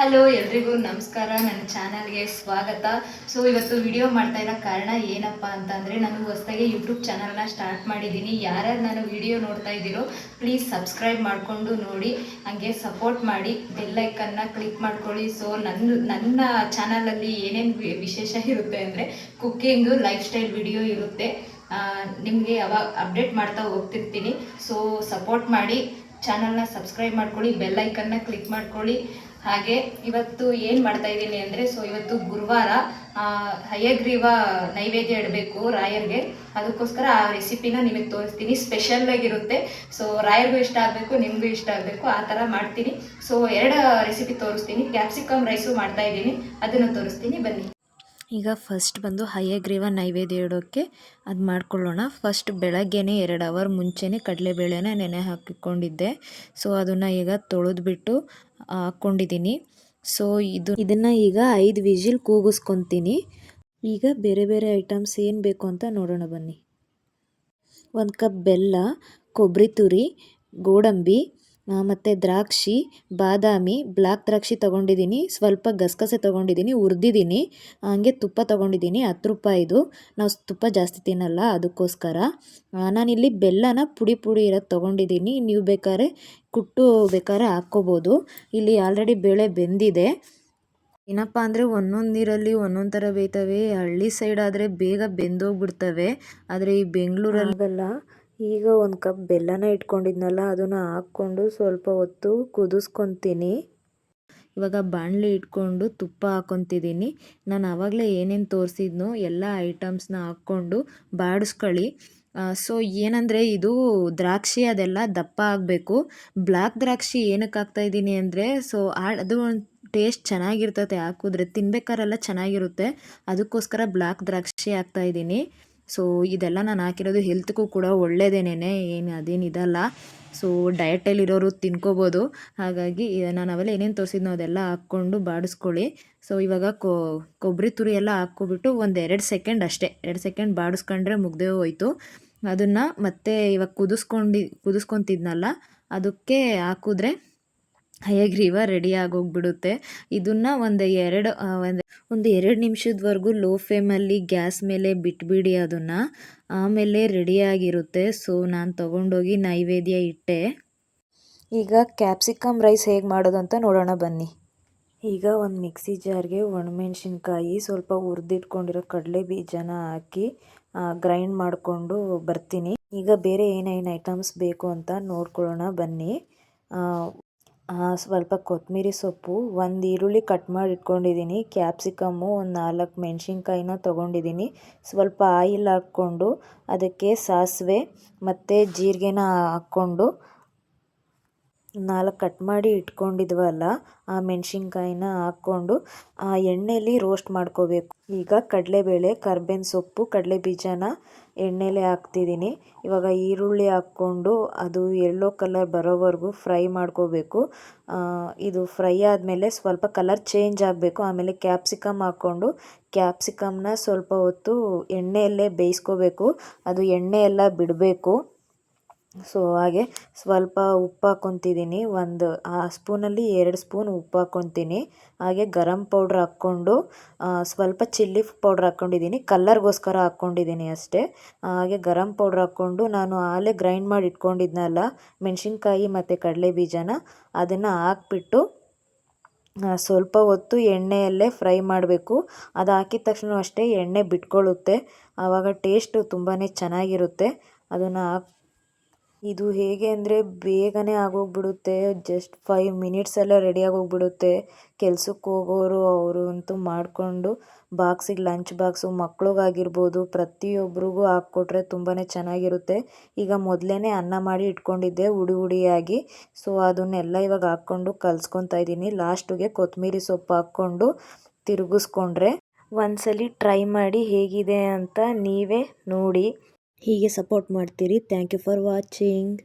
Hello ಎಲ್ರಿಗೂ, ನಮಸ್ಕಾರ. ನನ್ನ ಚಾನಲ್ಗೆ ಸ್ವಾಗತ. ಸೊ ಇವತ್ತು ವಿಡಿಯೋ ಮಾಡ್ತಾ ಇರೋ ಕಾರಣ ಏನಪ್ಪ ಅಂತಂದರೆ, ನಾನು ಹೊಸದಾಗಿ ಯೂಟ್ಯೂಬ್ ಚಾನಲ್ನ ಸ್ಟಾರ್ಟ್ ಮಾಡಿದ್ದೀನಿ. ಯಾರ್ಯಾರು ನಾನು ವಿಡಿಯೋ ನೋಡ್ತಾ ಇದ್ದೀರೋ ಪ್ಲೀಸ್ ಸಬ್ಸ್ಕ್ರೈಬ್ ಮಾಡಿಕೊಂಡು ನೋಡಿ. ಹಾಗೆ ಸಪೋರ್ಟ್ ಮಾಡಿ. ಬೆಲ್ಲೈಕನ್ನ ಕ್ಲಿಕ್ ಮಾಡ್ಕೊಳ್ಳಿ. ಸೊ ನನ್ನ ನನ್ನ ಚಾನಲಲ್ಲಿ ಏನೇನು ವಿಶೇಷ ಇರುತ್ತೆ ಅಂದರೆ ಕುಕ್ಕಿಂಗು ಲೈಫ್ ಸ್ಟೈಲ್ ವಿಡಿಯೋ ಇರುತ್ತೆ ನಿಮಗೆ ಯಾವಾಗ ಅಪ್ಡೇಟ್ ಮಾಡ್ತಾ ಹೋಗ್ತಿರ್ತೀನಿ. ಸೊ ಸಪೋರ್ಟ್ ಮಾಡಿ. ಚಾನಲ್ನ ಸಬ್ಸ್ಕ್ರೈಬ್ ಮಾಡ್ಕೊಳ್ಳಿ. ಬೆಲ್ ಐಕನ್ನ ಕ್ಲಿಕ್ ಮಾಡ್ಕೊಳ್ಳಿ. ಹಾಗೆ ಇವತ್ತು ಏನು ಮಾಡ್ತಾ ಇದ್ದೀನಿ ಅಂದರೆ ಸೊ ಇವತ್ತು ಗುರುವಾರ ಹಯಗ್ರೀವ ನೈವೇದ್ಯ ಇಡಬೇಕು ರಾಯರ್ಗೆ. ಅದಕ್ಕೋಸ್ಕರ ಆ ರೆಸಿಪಿನ ನಿಮಗೆ ತೋರಿಸ್ತೀನಿ. ಸ್ಪೆಷಲ್ ಆಗಿರುತ್ತೆ. ಸೊ ರಾಯರ್ಗೂ ಇಷ್ಟ ಆಗಬೇಕು, ನಿಮಗೂ ಇಷ್ಟ ಆಗಬೇಕು, ಆ ಥರ ಮಾಡ್ತೀನಿ. ಸೊ ಎರಡು ರೆಸಿಪಿ ತೋರಿಸ್ತೀನಿ. ಕ್ಯಾಪ್ಸಿಕಮ್ ರೈಸು ಮಾಡ್ತಾ ಇದ್ದೀನಿ. ಅದನ್ನು ತೋರಿಸ್ತೀನಿ. ಬನ್ನಿ. ಈಗ ಫಸ್ಟ್ ಬಂದು ಹಯಗ್ರೀವ ನೈವೇದ್ಯ ಇಡೋಕ್ಕೆ ಅದು ಮಾಡ್ಕೊಳ್ಳೋಣ. ಫಸ್ಟ್ ಬೆಳಗ್ಗೆನೇ ಎರಡು ಅವರ್ ಮುಂಚೆನೇ ಕಡಲೆಬೇಳೆನ ನೆನೆ ಹಾಕಿಕೊಂಡಿದ್ದೆ. ಸೊ ಅದನ್ನು ಈಗ ತೊಳೆದ್ಬಿಟ್ಟು ಹಾಕ್ಕೊಂಡಿದ್ದೀನಿ ಸೊ ಇದು ಇದನ್ನು ಈಗ ಐದು ವಿಜಿಲ್ ಕೂಗಿಸ್ಕೊತೀನಿ. ಈಗ ಬೇರೆ ಬೇರೆ ಐಟಮ್ಸ್ ಏನು ಬೇಕು ಅಂತ ನೋಡೋಣ ಬನ್ನಿ. ಒಂದು ಕಪ್ ಬೆಲ್ಲ ಕೊಬ್ಬರಿ ತುರಿ, ಗೋಡಂಬಿ ಮತ್ತು ದ್ರಾಕ್ಷಿ, ಬಾದಾಮಿ ಬ್ಲ್ಯಾಕ್ ದ್ರಾಕ್ಷಿ ತೊಗೊಂಡಿದ್ದೀನಿ. ಸ್ವಲ್ಪ ಗಸಗಸೆ ತೊಗೊಂಡಿದ್ದೀನಿ, ಹುರಿದಿದ್ದೀನಿ. ಹಾಗೆ ತುಪ್ಪ ತೊಗೊಂಡಿದ್ದೀನಿ, ಹತ್ತು ರೂಪಾಯಿದು ನಾವು ತುಪ್ಪ ಜಾಸ್ತಿ ತಿನ್ನಲ್ಲ, ಅದಕ್ಕೋಸ್ಕರ. ನಾನಿಲ್ಲಿ ಬೆಲ್ಲನ ಪುಡಿ ಪುಡಿ ಇರೋದು ತೊಗೊಂಡಿದ್ದೀನಿ. ನೀವು ಬೇಕಾದ್ರೆ ಕುಟ್ಟು ಬೇಕಾದ್ರೆ ಹಾಕ್ಕೋಬೋದು. ಇಲ್ಲಿ ಆಲ್ರೆಡಿ ಬೇಳೆ ಬೆಂದಿದೆ. ಏನಪ್ಪ ಅಂದರೆ ಒಂದೊಂದು ನೀರಲ್ಲಿ ಒಂದೊಂದು ಥರ ಬೇಯ್ತವೆ. ಹಳ್ಳಿ ಸೈಡ್ ಆದರೆ ಬೇಗ ಬೆಂದೋಗ್ಬಿಡ್ತವೆ. ಆದರೆ ಈ ಬೆಂಗಳೂರಲ್ಲೆಲ್ಲ ಈಗ ಒಂದು ಕಪ್ ಬೆಲ್ಲನ ಇಟ್ಕೊಂಡಿದ್ನಲ್ಲ, ಅದನ್ನು ಹಾಕ್ಕೊಂಡು ಸ್ವಲ್ಪ ಹೊತ್ತು ಕುದಿಸ್ಕೊತೀನಿ. ಇವಾಗ ಬಾಣಲೆ ಇಟ್ಕೊಂಡು ತುಪ್ಪ ಹಾಕ್ಕೊತಿದ್ದೀನಿ ನಾನು ಆವಾಗಲೇ ಏನೇನು ತೋರಿಸಿದ್ನೋ ಎಲ್ಲ ಐಟಮ್ಸ್ನ ಹಾಕ್ಕೊಂಡು ಬಾಡಿಸ್ಕೊಳ್ಳಿ. ಸೊ ಏನಂದರೆ ಇದು ದ್ರಾಕ್ಷಿ ಅದೆಲ್ಲ ದಪ್ಪ ಆಗಬೇಕು. ಬ್ಲ್ಯಾಕ್ ದ್ರಾಕ್ಷಿ ಏನಕ್ಕೆ ಹಾಕ್ತಾಯಿದ್ದೀನಿ ಅಂದರೆ, ಸೊ ಅದು ಒಂದು ಟೇಸ್ಟ್ ಚೆನ್ನಾಗಿರ್ತತೆ ಹಾಕಿದ್ರೆ, ತಿನ್ಬೇಕಾರೆಲ್ಲ ಚೆನ್ನಾಗಿರುತ್ತೆ. ಅದಕ್ಕೋಸ್ಕರ ಬ್ಲ್ಯಾಕ್ ದ್ರಾಕ್ಷಿ ಹಾಕ್ತಾಯಿದ್ದೀನಿ ಸೊ ಇದೆಲ್ಲ ನಾನು ಹಾಕಿರೋದು ಹೆಲ್ತ್ಗೂ ಕೂಡ ಒಳ್ಳೆಯದೇನೆ ಏನು ಅದೇನಿದಲ್ಲ ಸೊ ಡಯಟಲ್ಲಿರೋರು ತಿನ್ಕೋಬೋದು. ಹಾಗಾಗಿ ನಾನು ಅವೆಲ್ಲ ಏನೇನು ತೋರಿಸಿದ್ನೋ ಅದೆಲ್ಲ ಹಾಕ್ಕೊಂಡು ಬಾಡಿಸ್ಕೊಳ್ಳಿ. ಸೊ ಇವಾಗ ಕೊಬ್ಬರಿ ತುರಿ ಎಲ್ಲ ಹಾಕ್ಕೊಬಿಟ್ಟು ಒಂದು ಎರಡು ಸೆಕೆಂಡ್ ಅಷ್ಟೇ, ಎರಡು ಸೆಕೆಂಡ್ ಬಾಡಿಸ್ಕೊಂಡ್ರೆ ಮುಗ್ದೇ ಹೋಯ್ತು. ಅದನ್ನು ಮತ್ತೆ ಇವಾಗ ಕುದಿಸ್ಕೊಂಡು ಕುದಿಸ್ಕೊತಿದ್ನಲ್ಲ ಅದಕ್ಕೆ ಹಾಕಿದ್ರೆ ಹಯಗ್ರೀವ ರೆಡಿ ಆಗೋಗ್ಬಿಡುತ್ತೆ. ಇದನ್ನು ಒಂದು ಎರಡು ಒಂದು ಒಂದು ಎರಡು ನಿಮಿಷದವರೆಗೂ ಲೋ ಫ್ಲೇಮಲ್ಲಿ ಗ್ಯಾಸ್ ಮೇಲೆ ಬಿಟ್ಬಿಡಿ ಅದನ್ನು. ಆಮೇಲೆ ರೆಡಿಯಾಗಿರುತ್ತೆ ಸೊ ನಾನು ತೊಗೊಂಡೋಗಿ ನೈವೇದ್ಯ ಇಟ್ಟೆ. ಈಗ ಕ್ಯಾಪ್ಸಿಕಮ್ ರೈಸ್ ಹೇಗೆ ಮಾಡೋದು ಅಂತ ನೋಡೋಣ ಬನ್ನಿ. ಈಗ ಒಂದು ಮಿಕ್ಸಿ ಜಾರ್ಗೆ ಒಣಮೆಣ್ಸಿನ್ಕಾಯಿ ಸ್ವಲ್ಪ ಹುರಿದಿಟ್ಕೊಂಡಿರೋ ಕಡಲೆ ಬೀಜನ ಹಾಕಿ ಗ್ರೈಂಡ್ ಮಾಡಿಕೊಂಡು ಬರ್ತೀನಿ. ಈಗ ಬೇರೆ ಏನೇನು ಐಟಮ್ಸ್ ಬೇಕು ಅಂತ ನೋಡ್ಕೊಳ್ಳೋಣ ಬನ್ನಿ. ಸ್ವಲ್ಪ ಕೊತ್ತಂಬರಿ ಸೊಪ್ಪು, ಒಂದು ಈರುಳ್ಳಿ ಕಟ್ ಮಾಡಿ ಇಟ್ಕೊಂಡಿದ್ದೀನಿ ಕ್ಯಾಪ್ಸಿಕಮ್ಮು ಒಂದು ನಾಲ್ಕು ಮೆಣಸಿನ್ಕಾಯಿನ ತೊಗೊಂಡಿದ್ದೀನಿ ಸ್ವಲ್ಪ ಆಯಿಲ್ ಹಾಕ್ಕೊಂಡು, ಅದಕ್ಕೆ ಸಾಸಿವೆ ಮತ್ತು ಜೀರಿಗೆನ ಹಾಕ್ಕೊಂಡು ನಾಲ್ಕು ಕಟ್ ಮಾಡಿ ಇಟ್ಕೊಂಡಿದ್ವಲ್ಲ, ಆ ಮೆಣಸಿನ್ಕಾಯಿನ ಹಾಕ್ಕೊಂಡು, ಆ ಎಣ್ಣೆಯಲ್ಲಿ ರೋಸ್ಟ್ ಮಾಡ್ಕೋಬೇಕು. ಈಗ ಕಡಲೆಬೇಳೆ ಕರ್ಬೇವಿನ ಸೊಪ್ಪು ಕಡಲೆ ಬೀಜನ ಎಣ್ಣೆಲೆ ಹಾಕ್ತಿದ್ದೀನಿ ಇವಾಗ ಈರುಳ್ಳಿ ಹಾಕ್ಕೊಂಡು ಅದು ಎಲ್ಲೋ ಕಲರ್ ಬರೋವರೆಗೂ ಫ್ರೈ ಮಾಡ್ಕೋಬೇಕು. ಇದು ಫ್ರೈ ಆದಮೇಲೆ ಸ್ವಲ್ಪ ಕಲರ್ ಚೇಂಜ್ ಆಗಬೇಕು. ಆಮೇಲೆ ಕ್ಯಾಪ್ಸಿಕಮ್ ಹಾಕ್ಕೊಂಡು ಕ್ಯಾಪ್ಸಿಕಮ್ನ ಸ್ವಲ್ಪ ಹೊತ್ತು ಎಣ್ಣೆಯಲ್ಲೇ ಬೇಯಿಸ್ಕೋಬೇಕು. ಅದು ಎಣ್ಣೆ ಎಲ್ಲ ಬಿಡಬೇಕು. ಸೊ ಹಾಗೆ ಸ್ವಲ್ಪ ಉಪ್ಪು ಹಾಕ್ಕೊತಿದ್ದೀನಿ. ಒಂದು, ಆ ಸ್ಪೂನಲ್ಲಿ ಎರಡು ಸ್ಪೂನ್ ಉಪ್ಪು ಹಾಕ್ಕೊತೀನಿ. ಹಾಗೆ ಗರಂ ಪೌಡ್ರ್ ಹಾಕ್ಕೊಂಡು ಸ್ವಲ್ಪ ಚಿಲ್ಲಿ ಪೌಡ್ರ್ ಹಾಕ್ಕೊಂಡಿದ್ದೀನಿ. ಕಲ್ಲರ್ಗೋಸ್ಕರ ಹಾಕ್ಕೊಂಡಿದ್ದೀನಿ ಅಷ್ಟೇ. ಹಾಗೆ ಗರಂ ಪೌಡ್ರ್ ಹಾಕ್ಕೊಂಡು ನಾನು ಆಲೇ ಗ್ರೈಂಡ್ ಮಾಡಿ ಇಟ್ಕೊಂಡಿದ್ನಲ್ಲ, ಮೆಣಸಿನ್ಕಾಯಿ ಮತ್ತು ಕಡಲೆ ಬೀಜನ, ಅದನ್ನು ಹಾಕ್ಬಿಟ್ಟು ಸ್ವಲ್ಪ ಹೊತ್ತು ಎಣ್ಣೆಯಲ್ಲೇ ಫ್ರೈ ಮಾಡಬೇಕು. ಅದು ಹಾಕಿದ ತಕ್ಷಣ ಅಷ್ಟೇ ಎಣ್ಣೆ ಬಿಟ್ಕೊಳ್ಳುತ್ತೆ. ಆವಾಗ ಟೇಸ್ಟು ತುಂಬಾ ಚೆನ್ನಾಗಿರುತ್ತೆ. ಅದನ್ನು ಹಾಕ್ ಇದು ಹೇಗೆ ಅಂದರೆ ಬೇಗನೆ ಆಗೋಗ್ಬಿಡುತ್ತೆ. ಜಸ್ಟ್ ಫೈವ್ ಮಿನಿಟ್ಸಲ್ಲೇ ರೆಡಿ ಹೋಗ್ಬಿಡುತ್ತೆ ಕೆಲ್ಸಕ್ಕೆ ಹೋಗೋರು, ಅವರು ಅಂತೂ ಮಾಡಿಕೊಂಡು ಬಾಕ್ಸಿಗೆ ಲಂಚ್ ಬಾಕ್ಸು ಮಕ್ಳಿಗಾಗಿರ್ಬೋದು ಪ್ರತಿಯೊಬ್ಬರಿಗೂ ಹಾಕ್ಕೊಟ್ರೆ ತುಂಬಾ ಚೆನ್ನಾಗಿರುತ್ತೆ. ಈಗ ಮೊದಲೇ ಅನ್ನ ಮಾಡಿ ಇಟ್ಕೊಂಡಿದ್ದೆ ಉಡಿ ಉಡಿಯಾಗಿ ಸೊ ಅದನ್ನೆಲ್ಲ ಇವಾಗ ಹಾಕ್ಕೊಂಡು ಕಲ್ಸ್ಕೊತಾ ಇದ್ದೀನಿ. ಲಾಸ್ಟಿಗೆ ಕೊತ್ತಂಬರಿ ಸೊಪ್ಪು ಹಾಕ್ಕೊಂಡು ತಿರುಗಿಸ್ಕೊಂಡ್ರೆ ಒಂದ್ಸಲಿ ಟ್ರೈ ಮಾಡಿ ಹೇಗಿದೆ ಅಂತ ನೀವೇ ನೋಡಿ. ಹೀಗೆ ಸಪೋರ್ಟ್ ಮಾಡ್ತೀರಿ. Thank you for watching